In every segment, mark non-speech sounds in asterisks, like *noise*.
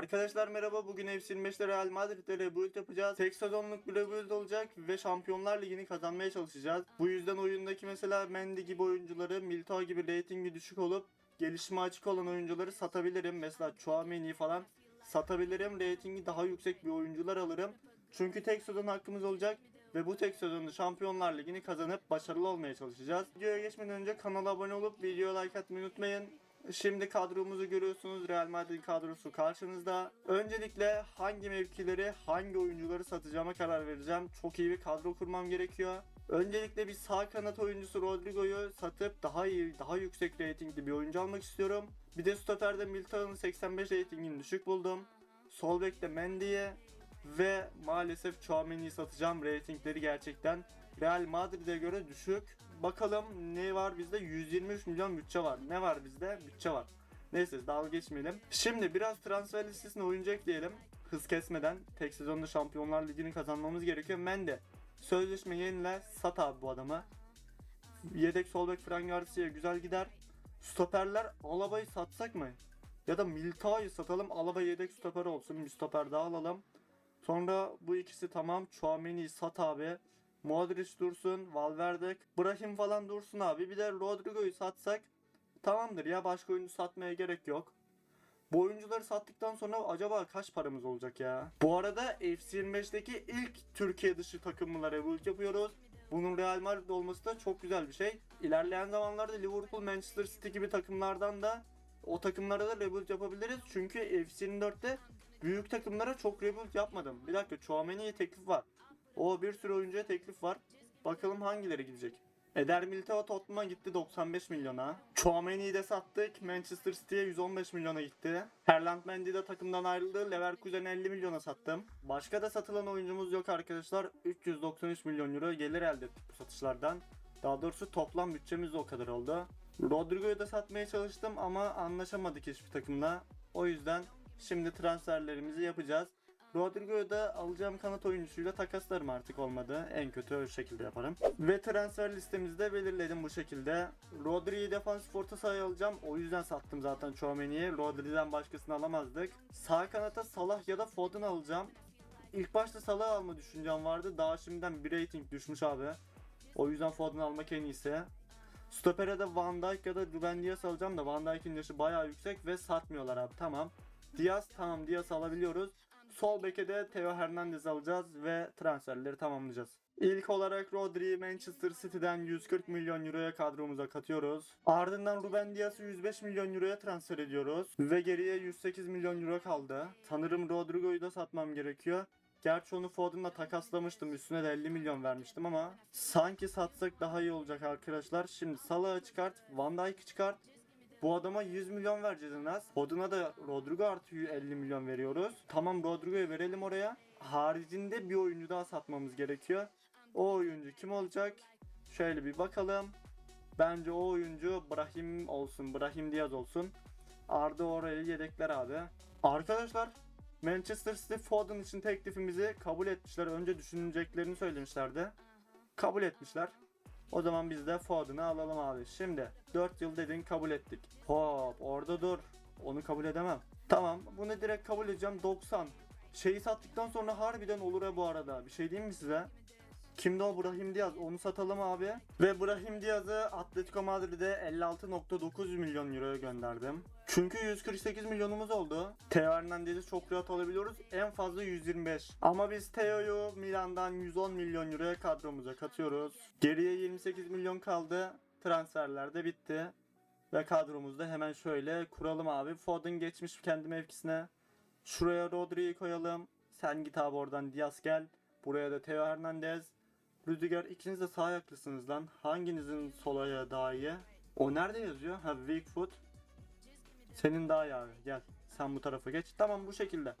Arkadaşlar merhaba bugün FC 25'te Real Madrid'de rebuild yapacağız. Tek sezonluk bir rebuild olacak ve Şampiyonlar Ligi'ni kazanmaya çalışacağız. Bu yüzden oyundaki mesela Mendy gibi oyuncuları, Militao gibi reytingi düşük olup gelişime açık olan oyuncuları satabilirim. Mesela Chouameni falan satabilirim. Reytingi daha yüksek bir oyuncular alırım. Çünkü tek sezon hakkımız olacak ve bu tek sezonda Şampiyonlar Ligi'ni kazanıp başarılı olmaya çalışacağız. Videoya geçmeden önce kanala abone olup videoya like atmayı unutmayın. Şimdi kadromuzu görüyorsunuz. Real Madrid kadrosu karşınızda. Öncelikle hangi mevkileri, hangi oyuncuları satacağıma karar vereceğim. Çok iyi bir kadro kurmam gerekiyor. Öncelikle bir sağ kanat oyuncusu Rodrigo'yu satıp daha iyi, daha yüksek reytingli bir oyuncu almak istiyorum. Bir de stoperde Militao'nun 85 reytingini düşük buldum. Sol bekte Mendy'ye ve maalesef Chouameni'yi satacağım. Reytingleri gerçekten Real Madrid'e göre düşük. Bakalım ne var bizde? 123 milyon bütçe var. Ne var bizde? Bütçe var. Neyse dalga geçmeyelim. Şimdi biraz transfer listesine oyuncu ekleyelim. Hız kesmeden. Tek sezonda Şampiyonlar Ligi'ni kazanmamız gerekiyor. Mende. Sözleşme yenile sat abi bu adamı. Yedek sol bek Fran Garcia güzel gider. Stoperler Alaba'yı satsak mı? Ya da Militao'yu satalım. Alaba yedek stoper olsun. Bir stoper daha alalım. Sonra bu ikisi tamam. Chouameni'yi sat abi. Modric dursun, Valverde, Brahim falan dursun abi. Bir de Rodrigo'yu satsak tamamdır ya başka oyuncu satmaya gerek yok. Bu oyuncuları sattıktan sonra acaba kaç paramız olacak ya? Bu arada FC25'teki ilk Türkiye dışı takımlara rebuild yapıyoruz. Bunun Real Madrid olması da çok güzel bir şey. İlerleyen zamanlarda Liverpool, Manchester City gibi takımlardan da o takımlara da rebuild yapabiliriz. Çünkü FC24'te büyük takımlara çok rebuild yapmadım. Bir dakika Chouameni'ye teklif var. O bir sürü oyuncuya teklif var. Bakalım hangileri gidecek. Eder Militao Tottenham'a gitti 95 milyona. Chouameni'yi de sattık. Manchester City'ye 115 milyona gitti. Ferland Mendy de takımdan ayrıldı. Leverkusen 50 milyona sattım. Başka da satılan oyuncumuz yok arkadaşlar. 393 milyon euro gelir elde ettik bu satışlardan. Daha doğrusu toplam bütçemiz de o kadar oldu. Rodrigo'yu da satmaya çalıştım ama anlaşamadık hiçbir takımla. O yüzden şimdi transferlerimizi yapacağız. Rodrigo'yu da alacağım kanat oyuncusuyla takaslarım artık olmadı. En kötü o şekilde yaparım. Ve transfer listemizde belirledim bu şekilde. Rodri'yi defansif orta sahaya alacağım. O yüzden sattım zaten Chouameni'yi. Rodri'den başkasını alamazdık. Sağ kanata Salah ya da Foden alacağım. İlk başta Salah alma düşüncem vardı. Daha şimdiden bir rating düşmüş abi. O yüzden Foden almak en iyisi. Stoper'e de Van Dijk ya da Ruben Dias alacağım da Van Dijk'in yaşı bayağı yüksek ve satmıyorlar abi tamam. Diaz tamam Diaz alabiliyoruz. Sol beke de Theo Hernandez alacağız ve transferleri tamamlayacağız. İlk olarak Rodri'yi Manchester City'den 140 milyon euroya kadromuza katıyoruz. Ardından Ruben Dias'ı 105 milyon euroya transfer ediyoruz. Ve geriye 108 milyon euro kaldı. Sanırım Rodrigo'yu da satmam gerekiyor. Gerçi onu Foden'la takaslamıştım. Üstüne de 50 milyon vermiştim ama sanki satsak daha iyi olacak arkadaşlar. Şimdi Salah'ı çıkart, Van Dijk'ı çıkart. Bu adama 100 milyon vereceğiz en az. Foden'a da Rodrigo artı 50 milyon veriyoruz. Tamam Rodrigo'yu verelim oraya. Haricinde bir oyuncu daha satmamız gerekiyor. O oyuncu kim olacak? Şöyle bir bakalım. Bence o oyuncu Brahim olsun. Brahim Diaz olsun. Arda orayı yedekler abi. Arkadaşlar Manchester City Foden için teklifimizi kabul etmişler. Önce düşüneceklerini söylemişlerdi. Kabul etmişler. O zaman biz de Foden'ı alalım abi. Şimdi 4 yıl dedin kabul ettik. Hop orada dur. Onu kabul edemem. Tamam bunu direkt kabul edeceğim 90. Şeyi sattıktan sonra harbiden olur ha bu arada. Bir şey diyeyim mi size? Kimdi o Brahim Diaz? Onu satalım abi. Ve Brahim Diaz'ı Atletico Madrid'e 56.9 milyon euroya gönderdim. Çünkü 148 milyonumuz oldu. Theo Hernandez'i çok rahat alabiliyoruz. En fazla 125. Ama biz Theo'yu Milan'dan 110 milyon euroya kadromuza katıyoruz. Geriye 28 milyon kaldı. Transferler de bitti. Ve kadromuzda hemen şöyle kuralım abi. Foden geçmiş kendi mevkisine. Şuraya Rodri'yi koyalım. Sen git abi oradan Diaz gel. Buraya da Theo Hernandez. Rüdiger ikiniz de sağ ayaklısınız lan. Hanginizin sol ayağı daha iyi? O nerede yazıyor? Ha weak foot. Senin daha iyi abi. Gel. Sen bu tarafa geç. Tamam bu şekilde.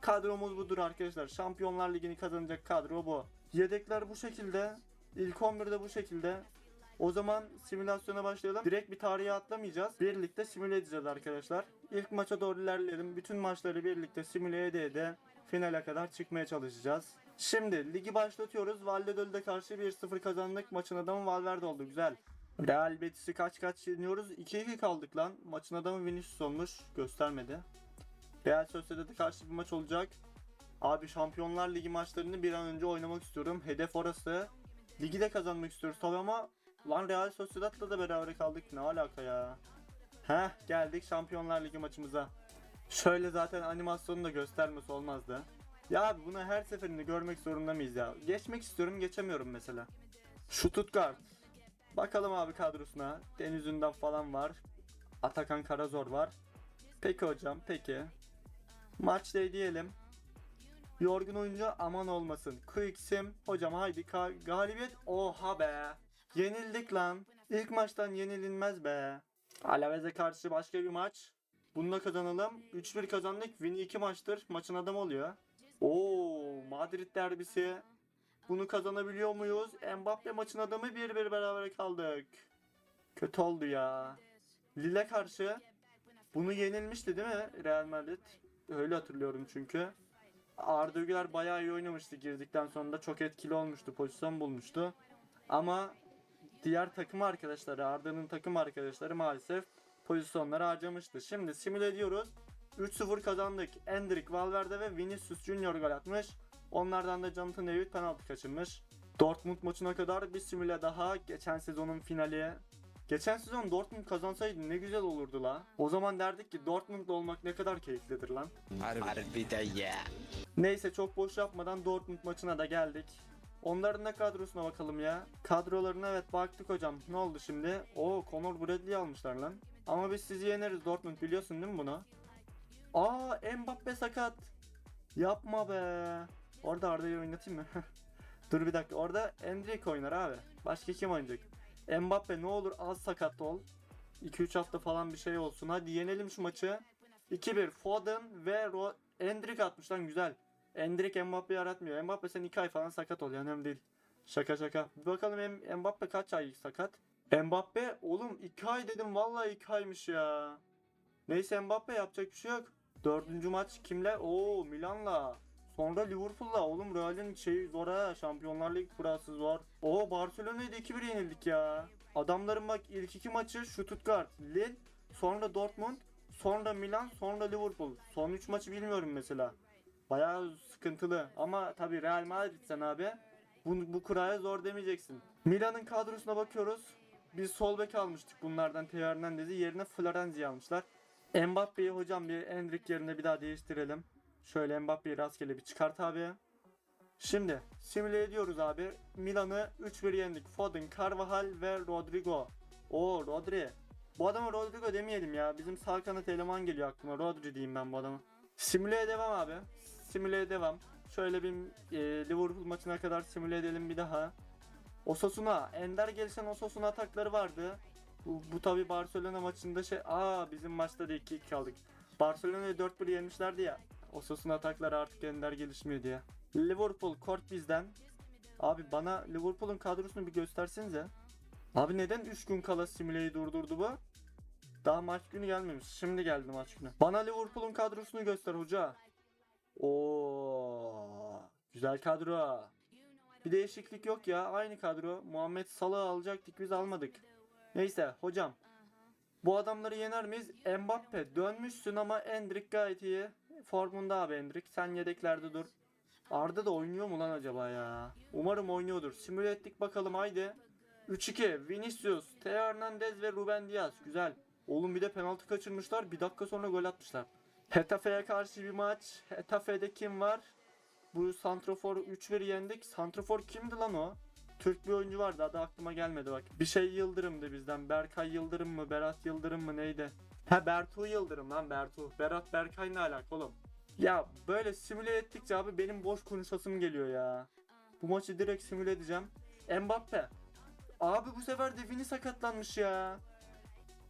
Kadromuz budur arkadaşlar. Şampiyonlar Ligi'ni kazanacak kadro bu. Yedekler bu şekilde. İlk 11'de bu şekilde. O zaman simülasyona başlayalım. Direkt bir tarihe atlamayacağız. Birlikte simüle edeceğiz arkadaşlar. İlk maça doğru ilerleyelim. Bütün maçları birlikte simüle ede ede finale kadar çıkmaya çalışacağız. Şimdi ligi başlatıyoruz. Valladoli'de karşı 1-0 kazandık. Maçın adamı Valverde oldu. Güzel. Real Betis'i kaç kaç yeniyoruz? 2-2 kaldık lan. Maçın adamı Vinicius olmuş. Göstermedi. Real Sociedad'a karşı bir maç olacak. Abi Şampiyonlar Ligi maçlarını bir an önce oynamak istiyorum. Hedef orası. Ligi de kazanmak istiyoruz tabii ama lan Real Sociedad'la da beraber kaldık. Ne alaka ya? Heh geldik Şampiyonlar Ligi maçımıza. Şöyle zaten animasyonu da göstermesi olmazdı. Ya abi bunu her seferinde görmek zorunda mıyız ya? Geçmek istiyorum geçemiyorum mesela. Stuttgart. Bakalım abi kadrosuna. Deniz Ündar falan var. Atakan Karazor var. Peki hocam peki. Maç diyelim. Yorgun oyuncu aman olmasın. Quick sim. Hocam haydi galibiyet. Oha be. Yenildik lan. İlk maçtan yenililmez be. Alavez'e karşı başka bir maç. Bununla kazanalım. 3-1 kazandık. Win 2 maçtır. Maçın adamı oluyor. Oo, Madrid derbisi. Bunu kazanabiliyor muyuz? Mbappe maçın adamı 1-1 beraber kaldık. Kötü oldu ya. Lille karşı bunu yenilmişti değil mi Real Madrid? Öyle hatırlıyorum çünkü. Arda Güler bayağı iyi oynamıştı girdikten sonra da çok etkili olmuştu, pozisyon bulmuştu. Ama diğer takım arkadaşları, Arda'nın takım arkadaşları maalesef pozisyonları harcamıştı. Şimdi simüle ediyoruz. 3-0 kazandık. Endrick, Valverde ve Vinicius Junior gol atmış. Onlardan da Jonathan David penaltı kaçırmış. Dortmund maçına kadar bir simüle daha. Geçen sezonun finali. Geçen sezon Dortmund kazansaydı ne güzel olurdu la. O zaman derdik ki Dortmund'da olmak ne kadar keyiflidir lan. Harbiden ya. Neyse çok boş yapmadan Dortmund maçına da geldik. Onların da kadrosuna bakalım ya. Kadrolarına evet baktık hocam. Ne oldu şimdi? Oo Conor Bradley almışlar lan. Ama biz sizi yeneriz Dortmund biliyorsun değil mi bunu? Aa Mbappe sakat. Yapma be. Orada Arda'yı oynatayım mı? *laughs* Dur bir dakika. Orada Endrick oynar abi. Başka kim oynayacak? Mbappe ne olur az sakat ol. 2-3 hafta falan bir şey olsun. Hadi yenelim şu maçı. 2-1 Foden ve Ro Endrick atmış lan güzel. Endrick Mbappe'yi aratmıyor. Mbappe sen 2 ay falan sakat ol yani önemli değil. Şaka şaka. Bir bakalım Mbappe kaç ay sakat? Mbappe oğlum 2 ay dedim vallahi 2 aymış ya. Neyse Mbappe yapacak bir şey yok. Dördüncü maç kimle? Oo Milan'la. Sonra Liverpool'la. Oğlum Real'in şeyi zor ha. Şampiyonlar Ligi kurası zor. Oo Barcelona'yı da 2-1 yenildik ya. Adamların bak ilk iki maçı Stuttgart, Lille, sonra Dortmund, sonra Milan, sonra Liverpool. Son 3 maçı bilmiyorum mesela. Bayağı sıkıntılı ama tabi Real Madrid sen abi. Bu, bu kuraya zor demeyeceksin. Milan'ın kadrosuna bakıyoruz. Biz sol bek almıştık bunlardan Theo Hernandez'i yerine Florenzi'yi almışlar. Mbappe'yi hocam bir Endrick yerine bir daha değiştirelim. Şöyle Mbappe'yi rastgele bir çıkart abi. Şimdi simüle ediyoruz abi. Milan'ı 3-1 yendik. Foden, Carvajal ve Rodrigo. O Rodri. Bu adama Rodrigo demeyelim ya. Bizim sağ kanat eleman geliyor aklıma. Rodri diyeyim ben bu adama. Simüleye devam abi. Simüleye devam. Şöyle bir e, Liverpool maçına kadar simüle edelim bir daha. Osasuna. Ender gelişen Osasuna atakları vardı. Bu, bu tabi Barcelona maçında şey... Aa bizim maçta da 2-2 kaldık. Barcelona'yı 4-1 yenmişlerdi ya. Osasuna atakları artık Ender gelişmiyor diye. Liverpool kort bizden. Abi bana Liverpool'un kadrosunu bir göstersenize. Abi neden 3 gün kala simüleyi durdurdu bu? Daha maç günü gelmemiş. Şimdi geldi maç günü. Bana Liverpool'un kadrosunu göster hoca. Oo, güzel kadro. Bir değişiklik yok ya. Aynı kadro. Muhammed Salah'ı alacaktık biz almadık. Neyse hocam. Bu adamları yener miyiz? Mbappe dönmüşsün ama Endrick gayet iyi. Formunda abi Endrick. Sen yedeklerde dur. Arda da oynuyor mu lan acaba ya? Umarım oynuyordur. Simüle ettik bakalım haydi. 3-2 Vinicius, Theo Hernandez ve Ruben Diaz. Güzel. Oğlum bir de penaltı kaçırmışlar. Bir dakika sonra gol atmışlar. Hetafe'ye karşı bir maç. Hetafe'de kim var? Bu Santrofor 3-1 yendik. Santrofor kimdi lan o? Türk bir oyuncu vardı adı aklıma gelmedi bak. Bir şey Yıldırım'dı bizden. Berkay Yıldırım mı? Berat Yıldırım mı neydi? Ha Bertu Yıldırım lan Bertu. Berat Berkay ne alaka oğlum? Ya böyle simüle ettikçe abi benim boş konuşasım geliyor ya. Bu maçı direkt simüle edeceğim. Mbappe. Abi bu sefer de Vini sakatlanmış ya.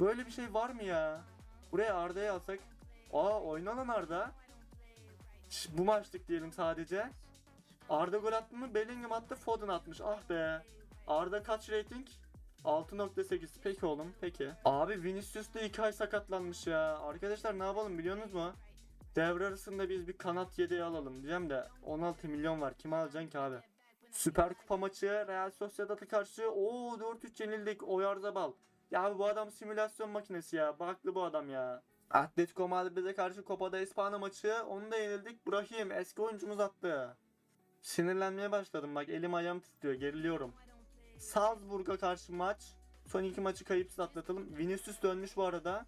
Böyle bir şey var mı ya? Buraya Arda'yı alsak. Aa oyna lan Arda. Şş, bu maçlık diyelim sadece. Arda gol attı mı? Bellingham attı, Foden atmış. Ah be. Arda kaç rating? 6.8. Peki oğlum, peki. Abi Vinicius da 2 ay sakatlanmış ya. Arkadaşlar ne yapalım biliyorsunuz mu? Devre arasında biz bir kanat yedeği alalım diyeceğim de 16 milyon var. Kim alacaksın ki abi? Süper Kupa maçı Real Sociedad'a karşı o 4-3 yenildik Oyarzabal. Ya abi bu adam simülasyon makinesi ya. Baklı bu adam ya. Atletico Madrid'e karşı Copa'da İspanya maçı. Onu da yenildik. Brahim eski oyuncumuz attı. Sinirlenmeye başladım bak elim ayağım titriyor geriliyorum. Salzburg'a karşı maç. Son iki maçı kayıpsız atlatalım. Vinicius dönmüş bu arada.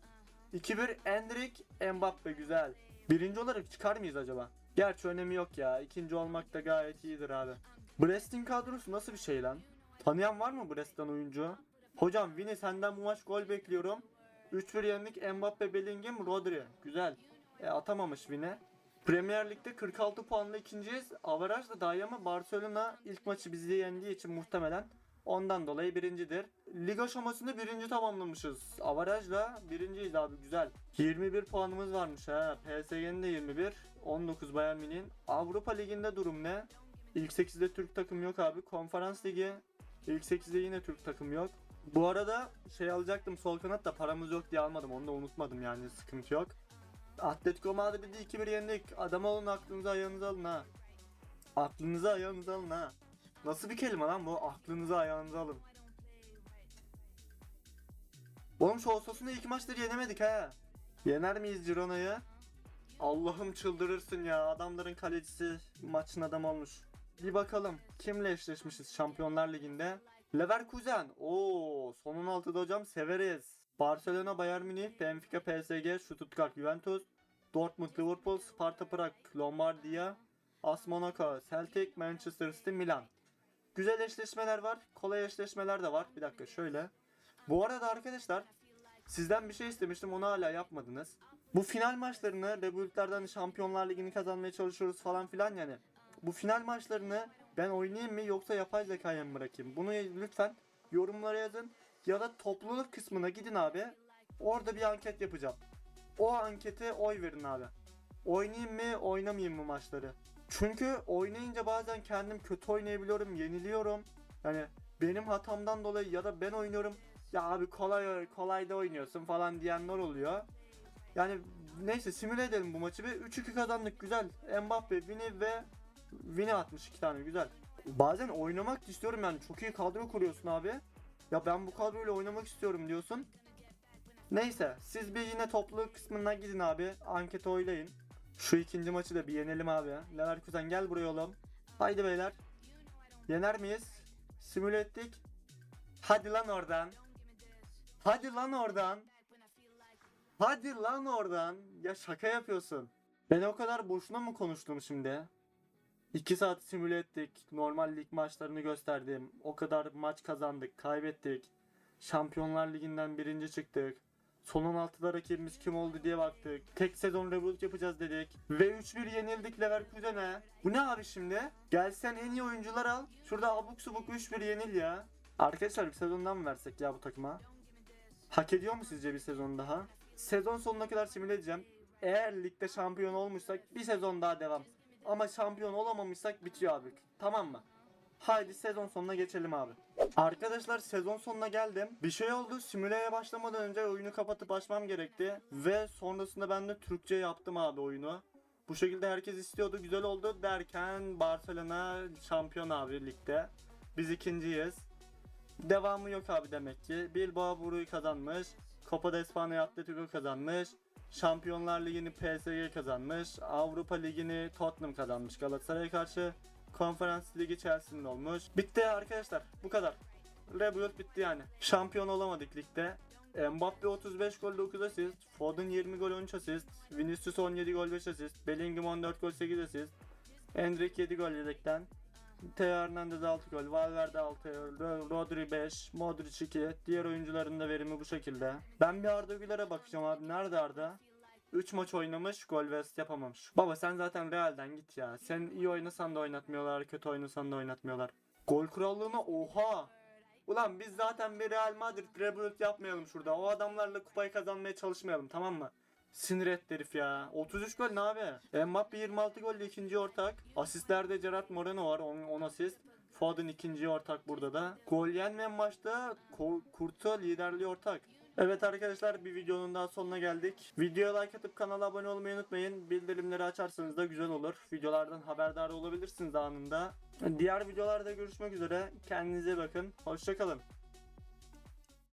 2-1 Endrick Mbappe güzel. Birinci olarak çıkar mıyız acaba? Gerçi önemi yok ya. İkinci olmak da gayet iyidir abi. Brest'in kadrosu nasıl bir şey lan? Tanıyan var mı Brest'ten oyuncu? Hocam Vini senden bu maç gol bekliyorum. 3-1 yendik Mbappe, Bellingham, Rodri. Güzel. E, atamamış Vini. Premier Lig'de 46 puanla ikinciyiz. Averaj da daha iyi ama Barcelona ilk maçı bizi yendiği için muhtemelen ondan dolayı birincidir. Lig aşamasında birinci tamamlamışız. Averajla birinciyiz abi güzel. 21 puanımız varmış ha. PSG'nin de 21. 19 Bayern Münih'in. Avrupa Ligi'nde durum ne? İlk 8'de Türk takım yok abi. Konferans Ligi. İlk 8'de yine Türk takım yok. Bu arada şey alacaktım sol kanat da paramız yok diye almadım. Onu da unutmadım yani sıkıntı yok. Atletico Madrid'i 2-1 yendik. Adam olun aklınızı ayağınıza alın ha. Aklınızı ayağınıza alın ha. Nasıl bir kelime lan bu? Aklınızı ayağınıza alın. Oğlum Osasuna iki maçları yenemedik ha. Yener miyiz Girona'yı? Allah'ım çıldırırsın ya. Adamların kalecisi maçın adamı olmuş. Bir bakalım kimle eşleşmişiz Şampiyonlar Ligi'nde. Leverkusen. Oo, son 16'da hocam severiz. Barcelona, Bayern Münih, Benfica, PSG, Stuttgart, Juventus, Dortmund, Liverpool, Sparta Prag, Lombardia, AS Monaco, Celtic, Manchester City, Milan. Güzel eşleşmeler var. Kolay eşleşmeler de var. Bir dakika şöyle. Bu arada arkadaşlar sizden bir şey istemiştim onu hala yapmadınız. Bu final maçlarını Rebultlerden Şampiyonlar Ligi'ni kazanmaya çalışıyoruz falan filan yani. Bu final maçlarını ben oynayayım mı yoksa yapay zekaya mı bırakayım? Bunu lütfen yorumlara yazın. Ya da topluluk kısmına gidin abi. Orada bir anket yapacağım. O ankete oy verin abi. Oynayayım mı oynamayayım mı maçları? Çünkü oynayınca bazen kendim kötü oynayabiliyorum, yeniliyorum. Yani benim hatamdan dolayı ya da ben oynuyorum. Ya abi kolay kolay da oynuyorsun falan diyenler oluyor. Yani neyse simüle edelim bu maçı ve 3-2 kazandık güzel. Mbappe, Vini ve Vini atmış iki tane güzel. Bazen oynamak istiyorum yani çok iyi kadro kuruyorsun abi. Ya ben bu kadroyla oynamak istiyorum diyorsun. Neyse siz bir yine topluluk kısmına gidin abi. Ankete oylayın. Şu ikinci maçı da bir yenelim abi. Leverkusen gel buraya oğlum. Haydi beyler. Yener miyiz? Simüle ettik. Hadi lan oradan. Hadi lan oradan. Hadi lan oradan. Ya şaka yapıyorsun. Ben o kadar boşuna mı konuştum şimdi? 2 saat simüle ettik. Normal lig maçlarını gösterdim. O kadar maç kazandık, kaybettik. Şampiyonlar Ligi'nden birinci çıktık. Son 16'da rakibimiz kim oldu diye baktık. Tek sezon rebuild yapacağız dedik. Ve 3-1 yenildik Leverkusen'e. Bu ne abi şimdi? Gelsen en iyi oyuncular al. Şurada abuk subuk 3-1 yenil ya. Arkadaşlar bir sezondan mı versek ya bu takıma? Hak ediyor mu sizce bir sezon daha? Sezon sonuna kadar simüle edeceğim. Eğer ligde şampiyon olmuşsak bir sezon daha devam. Ama şampiyon olamamışsak bitiyor abi. Tamam mı? Haydi sezon sonuna geçelim abi. Arkadaşlar sezon sonuna geldim. Bir şey oldu. Simüleye başlamadan önce oyunu kapatıp açmam gerekti. Ve sonrasında ben de Türkçe yaptım abi oyunu. Bu şekilde herkes istiyordu. Güzel oldu derken Barcelona şampiyon abi ligde. Biz ikinciyiz. Devamı yok abi demek ki. Bilbao Buru'yu kazanmış. Copa de España Atletico kazanmış. Şampiyonlar Ligi'ni PSG kazanmış. Avrupa Ligi'ni Tottenham kazanmış Galatasaray'a karşı. Konferans Ligi Chelsea'nin olmuş. Bitti arkadaşlar. Bu kadar. Rebuild bitti yani. Şampiyon olamadık ligde. Mbappe 35 gol 9 asist. Foden 20 gol 13 asist. Vinicius 17 gol 5 asist. Bellingham 14 gol 8 asist. Endrick 7 gol yedekten. Teo Hernandez 6 gol, Valverde 6, Ro- Rodri 5, Modric 2. Diğer oyuncuların da verimi bu şekilde. Ben bir Arda Güler'e bakacağım abi. Nerede Arda? 3 maç oynamış, gol ve yapamamış. Baba sen zaten Real'den git ya. Sen iyi oynasan da oynatmıyorlar, kötü oynasan da oynatmıyorlar. Gol krallığına oha! Ulan biz zaten bir Real Madrid rebuild yapmayalım şurada. O adamlarla kupayı kazanmaya çalışmayalım tamam mı? Sinir etti herif ya. 33 gol ne abi? Mbappe 26 golle ikinci ortak. Asistlerde Gerard Moreno var 10, 10 asist. Foden ikinci ortak burada da. Gol yenmeyen maçta Kurtu liderliği ortak. Evet arkadaşlar bir videonun daha sonuna geldik. Videoya like atıp kanala abone olmayı unutmayın. Bildirimleri açarsanız da güzel olur. Videolardan haberdar olabilirsiniz anında. Diğer videolarda görüşmek üzere. Kendinize bakın. Hoşçakalın.